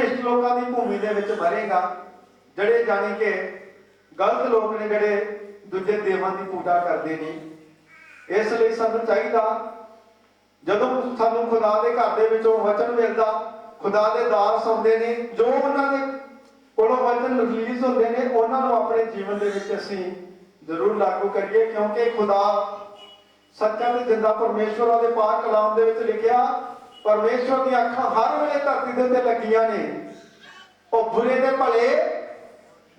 ਭ੍ਰਿਸ਼ਟ ਲੋਕਾਂ ਦੀ ਭੂਮੀ ਦੇ ਵਿੱਚ ਮਰੇਗਾ ਜਿਹੜੇ ਜਾਣੀ ਕਿ ਗਲਤ ਲੋਕ ਨੇ ਜਿਹੜੇ ਦੂਜੇ ਦੇਵਾਂ ਦੀ ਪੂਜਾ ਕਰਦੇ ਨੇ। ਇਸ ਲਈ ਸਾਨੂੰ ਚਾਹੀਦਾ, ਜਦੋਂ ਸਾਨੂੰ ਖੁਦਾ ਦੇ ਘਰ ਦੇ ਵਿੱਚੋਂ ਵਚਨ ਮਿਲਦਾ, ਖੁਦਾ ਦੇ ਦਾਸ ਹੁੰਦੇ ਨੇ, ਜੋ ਉਹਨਾਂ ਦੇ ਕੋਲੋਂ ਵਚਨ ਰਿਲੀਜ਼ ਹੁੰਦੇ ਨੇ, ਉਹਨਾਂ ਨੂੰ ਆਪਣੇ ਜੀਵਨ ਦੇ ਵਿੱਚ ਅਸੀਂ ਜ਼ਰੂਰ ਲਾਗੂ ਕਰੀਏ, ਕਿਉਂਕਿ ਖੁਦਾ ਸੱਚਾ ਤੇ ਜਿੰਦਾ ਪਰਮੇਸ਼ਵਰ ਉਹਦੇ ਪਾਕ ਕਲਾਮ ਦੇ ਵਿੱਚ ਲਿਖਿਆ ਪਰਮੇਸ਼ਵਰ ਦੀਆਂ ਅੱਖਾਂ ਹਰ ਵੇਲੇ ਧਰਤੀ ਦੇ ਉੱਤੇ ਲੱਗੀਆਂ ਨੇ। ਉਹ ਬੁਰੇ ਤੇ ਭਲੇ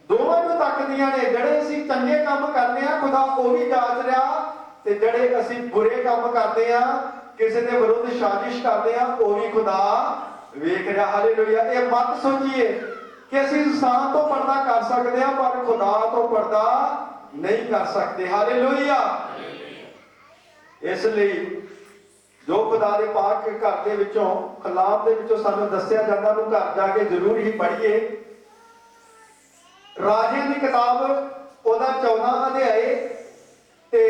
ਦੋਵਾਂ ਨੂੰ ਤੱਕਦੀਆਂ ਨੇ। ਜਿਹੜੇ ਅਸੀਂ ਚੰਗੇ ਕੰਮ ਕਰਦੇ ਆ, ਖੁਦਾ ਉਹ ਵੀ ਜਾਚ ਰਿਹਾ ਤੇ ਜਿਹੜੇ ਅਸੀਂ ਬੁਰੇ ਕੰਮ ਕਰਦੇ ਆ, ਕਿਸੇ ਦੇ ਵਿਰੁੱਧ ਸਾਜ਼ਿਸ਼ ਕਰਦੇ ਆ, ਉਹ ਵੀ ਖੁਦਾ ਵੇਖ ਰਿਹਾ। ਹਾਲੇਲੂਇਆ। ਇਹ ਮਤ ਸੋਚੀਏ ਕਿ ਅਸੀਂ ਇਨਸਾਨ ਤੋਂ ਪਰਦਾ ਕਰ ਸਕਦੇ ਆ, ਪਰ ਖੁਦਾ ਤੋਂ ਪਰਦਾ ਨਹੀਂ ਕਰ ਸਕਦੇ। ਹਾਲੇਲੂਇਆ। ਇਸ ਲਈ ਜੋ ਖੁਦਾ ਦੇ ਪਾਕ ਘਰ ਦੇ ਵਿੱਚੋਂ ਕਲਾਮ ਦੇ ਵਿੱਚੋਂ ਸਾਨੂੰ ਦੱਸਿਆ ਜਾਂਦਾ ਨੂੰ ਘਰ ਜਾ ਕੇ ਜ਼ਰੂਰ ਹੀ ਪੜ੍ਹੀਏ। ਰਾਜਿਆਂ ਦੀ ਕਿਤਾਬ ਉਹਦਾ 14 ਅਧਿਆਏ ਤੇ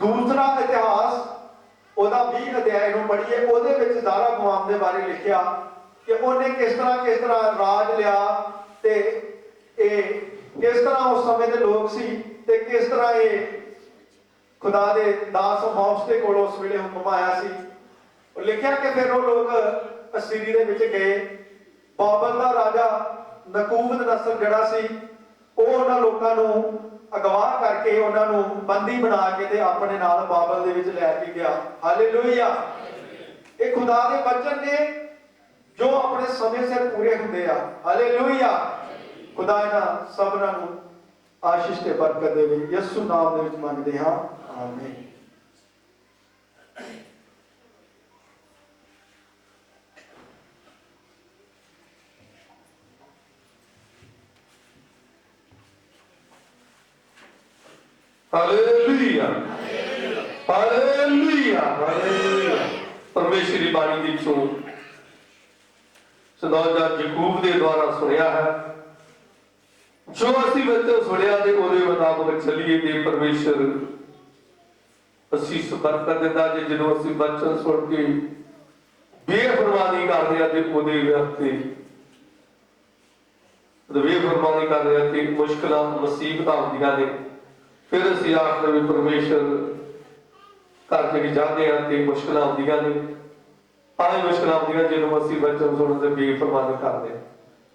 ਦੂਸਰਾ ਇਤਿਹਾਸ ਉਹਦਾ 20 ਅਧਿਆਏ ਨੂੰ ਪੜ੍ਹੀਏ, ਉਹਦੇ ਵਿੱਚ ਜ਼ਾਰਾ ਗੁਆਮ ਦੇ ਬਾਰੇ ਲਿਖਿਆ ਕਿ ਉਹਨੇ ਕਿਸ ਤਰ੍ਹਾਂ ਕਿਸ ਤਰ੍ਹਾਂ ਰਾਜ ਲਿਆ ਤੇ ਇਹ ਕਿਸ ਤਰ੍ਹਾਂ ਉਸ ਸਮੇਂ ਦੇ ਲੋਕ ਸੀ ਤੇ ਕਿਸ ਤਰ੍ਹਾਂ ਇਹ ਖੁਦਾ ਦੇ ਦਾਸ ਮੌਸ ਦੇ ਕੋਲ ਉਸ ਵੇਲੇ ਹੁਕਮ ਆਇਆ ਸੀ। ਉਹ ਲਿਖਿਆ ਕਿ ਫਿਰ ਉਹ ਲੋਕ ਅਸੀਰੀ ਦੇ ਵਿੱਚ ਗਏ। ਬਾਬਲ ਦਾ ਰਾਜਾ ਨਕੂਬਦ ਨਸਲ ਜਿਹੜਾ ਸੀ, ਉਹ ਉਹਨਾਂ ਲੋਕਾਂ ਨੂੰ ਅਗਵਾ ਕਰਕੇ ਉਹਨਾਂ ਨੂੰ ਬੰਦੀ ਬਣਾ ਕੇ ਤੇ ਆਪਣੇ ਨਾਲ ਬਾਬਲ ਦੇ ਵਿੱਚ ਲੈ ਕੇ ਗਿਆ। ਹਾਲੇਲੂਇਆ। ਇਹ ਖੁਦਾ ਦੇ ਬਚਨ ਨੇ ਜੋ ਆਪਣੇ ਸਮੇਂ ਸਿਰ ਪੂਰੇ ਹੁੰਦੇ ਆ। ਹਾਲੇਲੂਇਆ। ਖੁਦਾ ਇਹਨਾਂ ਸਭਨਾਂ ਨੂੰ ਆਸ਼ੀਸ਼ ਤੇ ਬਰਕਤ ਦੇਵੇ। ਯਿਸੂ ਨਾਮ ਦੇ ਵਿੱਚ ਮੰਗਦੇ ਹਾਂ। ਆਮੀਨ ਹਾਲੇਲੂਇਆ ਹਾਲੇਲੂਇਆ ਹਾਲੇਲੂਇਆ ਪਰਮੇਸ਼ਰ ਦੀ ਬਾਣੀ ਦੀ ਚੋਂ ਸਦਾਜਾ ਯਕੂਬ ਦੇ ਦੁਆਰਾ ਸੁਣਿਆ ਹੈ ਜੋ ਅਸੀਂ ਬੱਚੇ ਸੁਣਿਆ ਤੇ ਉਹਦੇ ਮੁਤਾਬਕ ਚੱਲੀਏ ਤੇ ਪਰਮੇਸ਼ਰ ਅਸੀਂ ਬਰਕਤ ਦਿੰਦਾ ਜੇ, ਜਦੋਂ ਅਸੀਂ ਬਚਨ ਸੁਣ ਕੇ ਬੇਫਰਮਾਨੀ ਕਰਦੇ ਆ ਤੇ ਉਹਦੇ ਵਿਅਕਤੀ ਤੇ ਬੇਫਰਮਾਨੀ ਕਰਦੇ ਆ ਤੇ ਮੁਸ਼ਕਲਾਂ, ਮੁਸੀਬਤਾਂ ਹੁੰਦੀਆਂ ਨੇ। ਫਿਰ ਅਸੀਂ ਆਖਦੇ ਵੀ ਪਰਮੇਸ਼ਰ ਘਰ ਦੇ ਜਾਂਦੇ ਆ ਤੇ ਮੁਸ਼ਕਲਾਂ ਆਉਂਦੀਆਂ ਨੇ। ਆਹ ਮੁਸ਼ਕਲਾਂ ਆਉਂਦੀਆਂ ਜਦੋਂ ਅਸੀਂ ਬਚਨ ਸੁਣਨ ਤੇ ਬੇਫਰਮਾਨੀ ਕਰਦੇ ਆ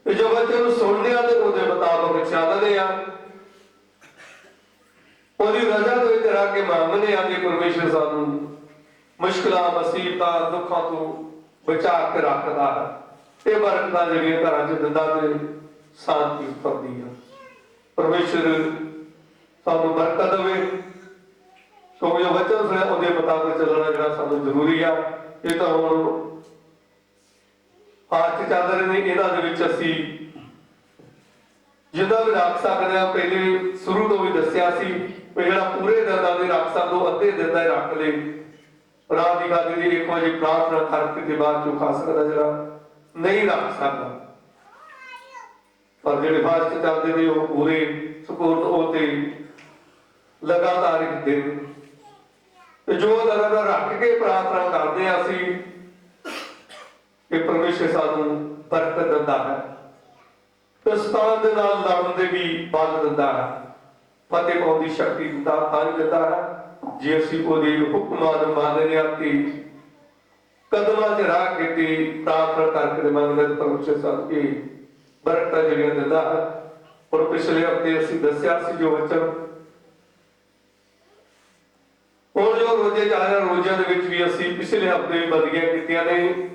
ਤੇ ਜੋ ਬੱਚੇ ਨੂੰ ਸੁਣਦੇ ਆ ਤੇ ਉਹਦੇ ਮੁਤਾਬਕ ਚੱਲਦੇ ਆ ਉਹਦੀ ਰਜ਼ਾ ਤੋਂ ਇਤਰਾ ਕੇ ਮੰਗਦੇ ਆ ਕੇ ਪਰਮੇਸ਼ਰ ਸਾਨੂੰ ਮੁਸ਼ਕਲਾਂ, ਮੁਸੀਬਤਾਂ, ਦੁੱਖਾਂ ਤੋਂ ਬਚਾ ਕੇ ਰੱਖਦਾ ਹੈ। ਇਹ ਬਰਕਤਾਂ ਜਿਹੜੀਆਂ ਘਰਾਂ 'ਚ ਦਿੰਦਾ ਤੇ ਸ਼ਾਂਤੀ ਫਰਦੀ ਆ। ਪਰਮੇਸ਼ਰ ਸਾਨੂੰ ਬਰਕਤ ਦੇਵੇ। ਕਿਉਂਕਿ ਜੋ ਵਚਨ ਸੁਣਿਆ ਉਹਦੇ ਮੁਤਾਬਕ ਚੱਲਣਾ ਜਿਹੜਾ ਸਾਨੂੰ ਜ਼ਰੂਰੀ ਆ। ਇਹ ਤਾਂ ਹੁਣ ਅੱਜ ਚੱਲ ਰਹੇ ਨੇ, ਇਹਨਾਂ ਦੇ ਵਿੱਚ ਅਸੀਂ ਜਿੱਦਾਂ ਵੀ ਰੱਖ ਸਕਦੇ ਆ, ਪਹਿਲੇ ਸ਼ੁਰੂ ਤੋਂ ਵੀ ਦੱਸਿਆ ਸੀ ਵੀ ਜਿਹੜਾ ਪੂਰੇ ਦਿਨ ਦਾ ਰੱਖ ਸਕੋ ਅੱਧੇ ਦਿਨ ਰੱਖ ਲੈ। ਰਾਤ ਦੀ ਗੱਲ ਦੀ ਇੱਕ ਵਜੇ ਪ੍ਰਾਰਥਨਾ ਕਰਕੇ ਤੇ ਬਾਅਦ ਚੋਂ ਖਾ ਸਕਦਾ ਜਿਹੜਾ ਨਹੀਂ ਰੱਖ ਸਕਦਾ। ਪਰ ਜਿਹੜੇ ਫਾਸਟ ਚੱਲਦੇ ਨੇ ਉਹ ਪੂਰੇ ਸਪੋਰਟ ਉਹ ਤੇ ਲਗਾਤਾਰ ਇੱਕ ਦਿਨ ਤੇ ਜੋ ਲਗਾਤਾਰ ਰੱਖ ਕੇ ਪ੍ਰਾਰਥਨਾ ਕਰਦੇ ਆ ਅਸੀਂ ਕਿ ਪਰਮੇਸ਼ਰ ਸਾਨੂੰ ਬਰਕਤ ਦਿੰਦਾ ਹੈ। ਤੇ ਸਤਾਨ ਦੇ ਨਾਲ ਲੜਨ ਦੇ ਵੀ ਬਲ ਦਿੰਦਾ ਹੈ। ਫਤਿਹ ਪਾਉਣ ਦੀ ਸ਼ਕਤੀ ਦਿੰਦਾ ਤਾਂ ਹੀ ਹੈ। ਜੇ ਅਸੀਂ ਉਹਦੇ ਹੁਕਮਾਂ ਨੂੰ ਮੰਨਦੇ ਹਾਂ ਕਿ ਕਦਮਾਂ 'ਚ ਰਾਹ ਕੇ ਤੇ ਪ੍ਰਾਰਥਨਾ ਕਰਕੇ ਮੰਗਦੇ ਪਰਮੇਸ਼ਰ ਸਾਨੂੰ ਇਹ ਬਰਕਤਾਂ ਜਿਹੜੀਆਂ ਦਿੰਦਾ ਹੈ। ਔਰ ਪਿਛਲੇ ਹਫ਼ਤੇ ਅਸੀਂ ਦੱਸਿਆ ਸੀ ਜੋ ਵਚਨ। ਉਹ ਜੋ ਰੋਜ਼ੇ ਜਾ ਰਹੇ ਰੋਜ਼ਿਆਂ ਦੇ ਵਿੱਚ ਵੀ ਅਸੀਂ ਪਿਛਲੇ ਹਫ਼ਤੇ ਵੀ ਬਦਲੀਆਂ ਕੀਤੀਆਂ ਨੇ।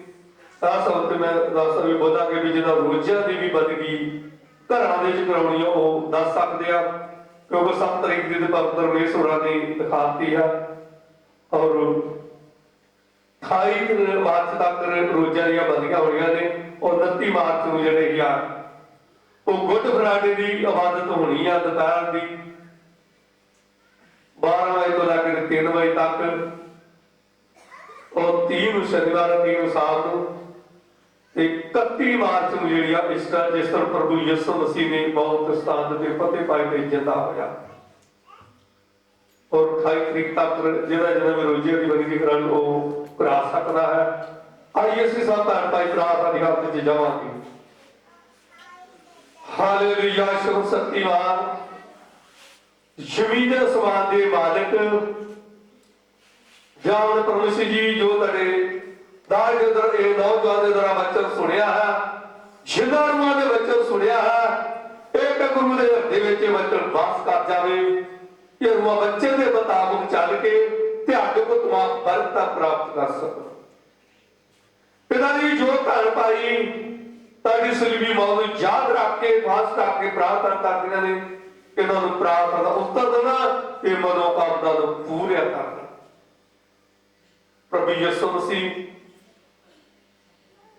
ਤਾਂ ਸਭ ਤੋਂ ਮੈਂ ਦੱਸ ਵੀ ਬੋਲਾਂ ਕਿ ਵੀ ਜਿਹਦਾ ਰੋਜ਼ਿਆਂ ਦੀ ਵੀ ਬਦਲੀ ਘਰਾਂ ਦੇ ਵਿੱਚ ਕਰਾਉਣੀ ਆ, ਉਹ ਦੱਸ ਸਕਦੇ ਆ। ਕਿਉਂਕਿ 7 ਤਰੀਕ ਦੀ ਪਵਿੱਤਰ ਰੇਸ ਹੋਰਾਂ ਨੇ ਦਿਖਾਤੀ ਆ ਔਰ 28 ਮਾਰਚ ਤੱਕ ਰੋਜ਼ਾਂ ਦੀਆਂ ਬਦਲੀਆਂ ਹੋਣੀਆਂ ਨੇ ਔਰ 29 ਮਾਰਚ ਨੂੰ ਜਿਹੜੇ ਆ, ਉਹ ਗੁੱਡ ਫਰਾਡੇ ਦੀ ਇਬਾਦਤ ਹੋਣੀ ਆ ਦੁਪਹਿਰ ਦੀ। 12 ਵਜੇ ਤੋਂ ਲੈ ਕੇ 3 ਵਜੇ ਤੱਕ ਔਰ 3 ਨੂੰ ਸ਼ਨੀਵਾਰ 3 ਨੂੰ ਸ਼ਾਮ ਨੂੰ ਤੇ 31 ਮਾਰਚ ਨੂੰ ਜਿਹੜੀ ਆ ਇਸਟਰ ਜਿਸ ਤਰ੍ਹਾਂ ਪ੍ਰਭੂ ਯਿਸੂ ਮਸੀਹ ਨੇ ਬਹੁਤ ਸਥਾਨ ਤੇ ਫਤਿਹ ਪਾਈ ਤੇ ਜਿੰਦਾ ਹੋਇਆ। ਔਰ 28 ਤਰੀਕ ਤੱਕ ਜਿਹੜਾ ਜਿਹੜਾ ਵੀ ਦੀ ਬਣੀ ਕਰਾਂ ਉਹ ਕਰਾ ਸਕਦਾ ਹੈ। ਆਈਏ ਅਸੀਂ ਸਭ ਧੰਨ ਭਾਈ ਪ੍ਰਾਰਥਨਾ ਦੀ ਹਾਲਤ ਜਾਵਾਂਗੇ। ਹਾਲੇਲੂਇਆ ਸ਼ੁਭ ਸਤਿਵਾਨ ਜ਼ਮੀਨ ਦੇ ਅਸਮਾਨ ਦੇ ਮਾਲਕ। ਜਾਨ ਪਰਮੇਸ਼ਰ ਜੀ ਜੋ ਤੁਹਾਡੇ ਦੇ ਦਰ ਇਹ ਨੌਜਵਾਨ ਦੇ ਦਰਾ ਬੱਚਨ ਸੁਣਿਆ ਹੈ। ਜਿੰਨਾ ਰੂਹਾਂ ਦੇ ਬੱਚਨ ਸੁਣਿਆ ਹੈ। ਇੱਕ ਗੁਰੂ ਦੇ ਹਿਰਦੇ ਵਿੱਚ ਬੱਚਨ ਵਾਸ ਕਰ ਜਾਵੇ। ਇਹ ਰੂਹਾਂ ਬੱਚੇ ਦੇ ਮੁਤਾਬਕ ਚੱਲ ਕੇ ਤੁਹਾਡੇ ਕੋ ਤੁਮਾ ਬਰਕਤਾਂ ਪ੍ਰਾਪਤ ਕਰ ਸਕੋ ਪਿਤਾ ਜੀ, ਜੋ ਧਨ ਪਾਈ, ਤੁਹਾਡੀ ਸਲੀਬੀ ਮੌਤ ਨੂੰ ਯਾਦ ਰੱਖ ਕੇ ਵਾਸ ਰੱਖ ਕੇ ਪ੍ਰਾਰਥਨਾ ਕਰਦੀਆਂ ਨੇ। ਇਹਨਾਂ ਨੂੰ ਪ੍ਰਾਰਥਨਾ ਦਾ ਉੱਤਰ ਦੇਣਾ, ਇਹ ਮਨੋਕਾਮਨਾ ਨੂੰ ਪੂਰਿਆ ਕਰਨਾ। ਪ੍ਰਭੂ ਯਿਸੂ ਮਸੀਹ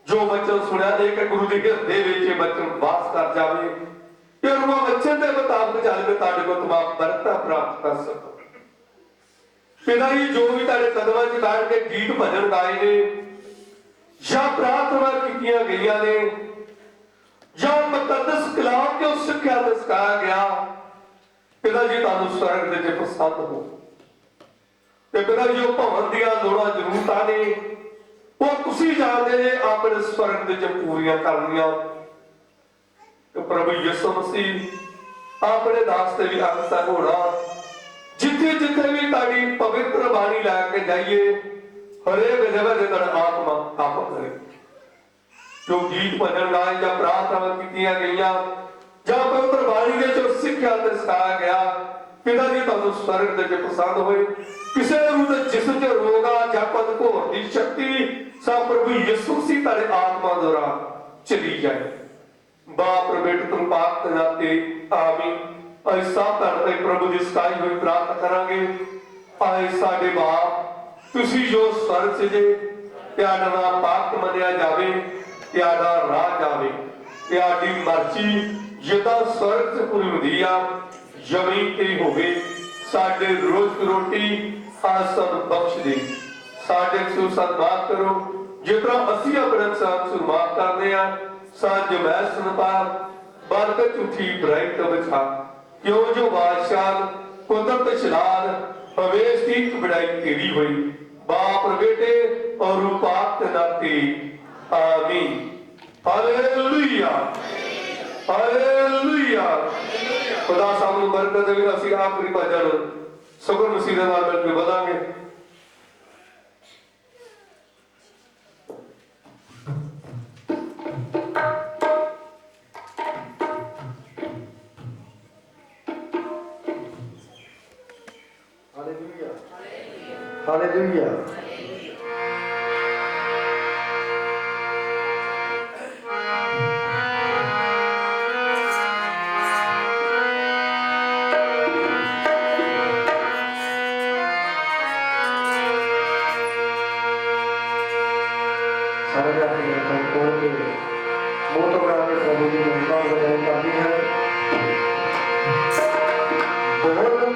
ਜੋ ਬਚਨ ਸੁਣਿਆ ਇੱਕ ਗੁਰੂ ਦੇ ਹਿਰਦੇ ਵਿੱਚ ਇਹ ਬਚਨ ਵਾਸ ਕਰ ਜਾਵੇ ਕਿ ਉਹ ਬੱਚੇ ਦੇ ਮੁਤਾਬਕ ਚੱਲ ਤੁਹਾਡੇ ਕੋਲ ਤਮਾਮ ਬਰਕਤਾਂ ਪ੍ਰਾਪਤ ਕਰ ਸਕੋ। ਪਿਤਾ ਜੀ, ਜੋ ਵੀ ਤੁਹਾਡੇ ਕਦਮਾਂ 'ਚ ਬੈਠ ਕੇ ਗੀਤ ਭਜਨ ਗਾਏ ਨੇ, ਜਾਂ ਪ੍ਰਾਰਥਨਾ ਕੀਤੀਆਂ ਗਈਆਂ ਨੇ, ਜਾਂ ਮੁਕੱਦਸ ਕਲਾਮ ਜੋ ਸਿੱਖਿਆ ਤੇ ਸਿਖਾਇਆ ਗਿਆ, ਪਿਤਾ ਜੀ, ਤੁਹਾਨੂੰ ਸਰਗ ਦੇ ਵਿੱਚ ਪਸੰਦ ਹੋ। ਤੇ ਪਿਤਾ ਜੀ, ਉਹ ਭਵਨ ਦੀਆਂ ਲੋੜਾਂ ਜ਼ਰੂਰਤਾਂ ਨੇ ਉਹ ਤੁਸੀਂ ਜਾਣਦੇ ਜੇ ਆਪਣੇ ਸਵਰਗ ਦੇ ਵਿੱਚ ਪੂਰੀਆਂ ਕਰਨੀਆਂ। ਤੇ ਪ੍ਰਭੂ ਯਿਸੂ ਮਸੀਹ ਆਪਣੇ ਦਾਸ ਤੇ ਵੀ ਅਕਸਰ ਹੋਣਾ। ਜਿੱਥੇ ਜਿੱਥੇ ਵੀ ਤੁਹਾਡੀ ਪਵਿੱਤਰ ਬਾਣੀ ਲੈ ਕੇ ਜਾਈਏ, ਹਰੇਕ ਜਗ੍ਹਾ ਦੇ ਤੁਹਾਡਾ ਆਤਮਾ ਕੰਮ ਕਰੇ। ਜੋ ਗੀਤ ਭਜਨ ਗਾਏ ਜਾਂ ਪ੍ਰਾਰਥਨਾ ਕੀਤੀਆਂ ਗਈਆਂ, ਜਾਂ ਪਵਿੱਤਰ ਬਾਣੀ ਦੇ ਜੋ ਸਿੱਖਿਆ ਤੇ ਸਿਖਾਇਆ ਗਿਆ ਪਿਤਾ ਜੀ ਤੁਹਾਨੂੰ ਸਵਰਗ ਦੇ ਵਿੱਚ ਪਸੰਦ ਹੋਏ। ਕਿਸੇ ਨੂੰ ਤੇ ਜਿਸਮ ਚ ਰੋਗਾ ਜਾਂ ਪਦ ਘੋਰ ਦੀ ਸ਼ਕਤੀ, ਸਾ ਪ੍ਰਭੂ ਯਿਸੂ ਸੀ ਤੁਹਾਡੇ ਆਤਮਾ ਦੁਆਰਾ ਚਲੀ ਜਾਏ। ਬਾਪ ਬੇਟ ਤੁਮ ਪਾਕ ਨਾਤੇ ਆਮੀਨ ਅਸੀਂ ਤੁਹਾਡੇ ਪ੍ਰਭੂ ਦੀ ਸਕਾਈ ਹੋਈ ਪ੍ਰਾਰਥਨਾ ਕਰਾਂਗੇ। ਆਏ ਸਾਡੇ ਬਾਪ, ਤੁਸੀਂ ਜੋ ਸਵਰਗ ਜੇ ਤੁਹਾਡਾ ਨਾਮ ਪਾਕ ਮੰਨਿਆ ਜਾਵੇ ਤੁਹਾਡਾ ਰਾਹ ਜਾਵੇ। ਤੁਹਾਡੀ ਮਰਜ਼ੀ ਜਿੱਦਾਂ ਸਵਰਗ 'ਚ ਪੂਰੀ ਹੁੰਦੀ ਆ। ਜ਼ਮੀਨ ਤੇ ਹੋਵੇ, ਸਾਡੇ ਰੋਜ਼ ਰੋਟੀ ਆਜ ਬਖਸ਼ ਦੇ। ਸਾਡੇ ਨੂੰ ਸਨਮਾਨ ਕਰੋ। ਜਿਸ ਅਸੀਂ ਆਪਣੇ ਸਾਥ ਨੂੰ ਮਾਫ ਕਰਦੇ ਆ ਸਾਜ ਮੈਂ ਸੁਨਪਾ ਬਰਕਤ ਝੂਠੀ ਬੁਰਾਈ ਤੋਂ ਬਚਾ। ਜੋ ਬਾਦਸ਼ਾਹ ਕੁਦਰਤ ਸ਼ਲਾਲ ਹਵੇਸ਼ ਦੀ ਬੜਾਈ ਤੇਰੀ ਹੋਈ? ਬਾਪ ਬੇਟੇ ਔਰ ਰੂਪਾਕ ਨਾਤੀ। ਆਮੀਨ। ਹਾਲੇਲੂਇਆ। ਹਾਲੇਲੂਇਆ ਖੁਦਾ ਸਾਹਿਬ ਬਰਕਤ ਦੇਵੇ, ਅਸੀਂ ਆਖਰੀ ਭਜਨ ਸੁਗਰ ਮਸੀਹ ਦੇ ਨਾਲ ਮਿਲ ਕੇ ਵਧਾਂਗੇ। ਹਾਲੇਲੂਇਆ ਹਾਲੇਲੂਇਆ ਮੂੰਹ ਤੋਂ ਬਣਾ ਕੇ ਪ੍ਰਭੂ ਦੀ ਮਹਿਮਾ ਬਜਾਈ ਕਰਨੀ ਹੈ। ਬੋਲ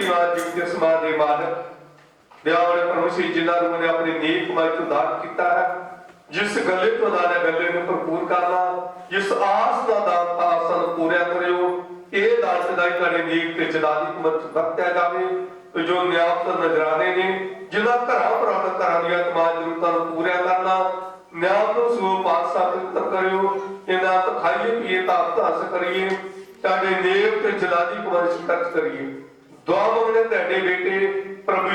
ਭਗਤੀਵਾਨ ਜੀਵ ਦੇ ਸਮਾਜ ਦੇ ਮਾਲਕ ਦਿਆਵਰ ਪਰਮੇਸ਼ਰ ਜਿਨ੍ਹਾਂ ਨੂੰ ਨੇ ਆਪਣੀ ਨੀਕ ਕਮਾਈ ਤੋਂ ਦਾਨ ਕੀਤਾ ਹੈ, ਜਿਸ ਗੱਲੇ ਤੋਂ ਦਾਨ ਹੈ ਗੱਲੇ ਨੂੰ ਭਰਪੂਰ ਕਰਨਾ ਜਿਸ ਆਸ ਦਾ ਦਾਨ ਤਾਂ ਆਸਾਂ ਨੂੰ ਪੂਰਿਆ ਕਰਿਓ, ਇਹ ਦਾਨ ਸਦਾਈ ਤੁਹਾਡੇ ਨੀਕ ਤੇ ਚਲਾਦੀ ਕਮਤ ਵਰਤਿਆ ਜਾਵੇ, ਤੇ ਜੋ ਨਿਆਮਤ ਨਜ਼ਰਾਨੇ ਨੇ, ਜਿਨ੍ਹਾਂ ਘਰਾਂ ਪ੍ਰਾਪਤ ਕਰਨ ਦੀਆਂ ਤਮਾਮ ਜ਼ਰੂਰਤਾਂ ਨੂੰ ਪੂਰਿਆ ਕਰਨਾ ਨਿਆਮ ਨੂੰ ਸੋ ਪਾਸ ਸਾਬਤ ਕਰਿਓ, ਇਹਨਾਂ ਤਖਾਈਏ ਪੀਏ ਤਾਂ ਹੱਸ ਕਰੀਏ ਤੁਹਾਡੇ ਨੇਕ ਤੇ ਜਲਾਦੀ ਕਮਤ ਕਰੀਏ। ਦੁਆ ਮੰਗਦੇ ਤੁਹਾਡੇ ਬੇਟੇ ਪ੍ਰਭੂ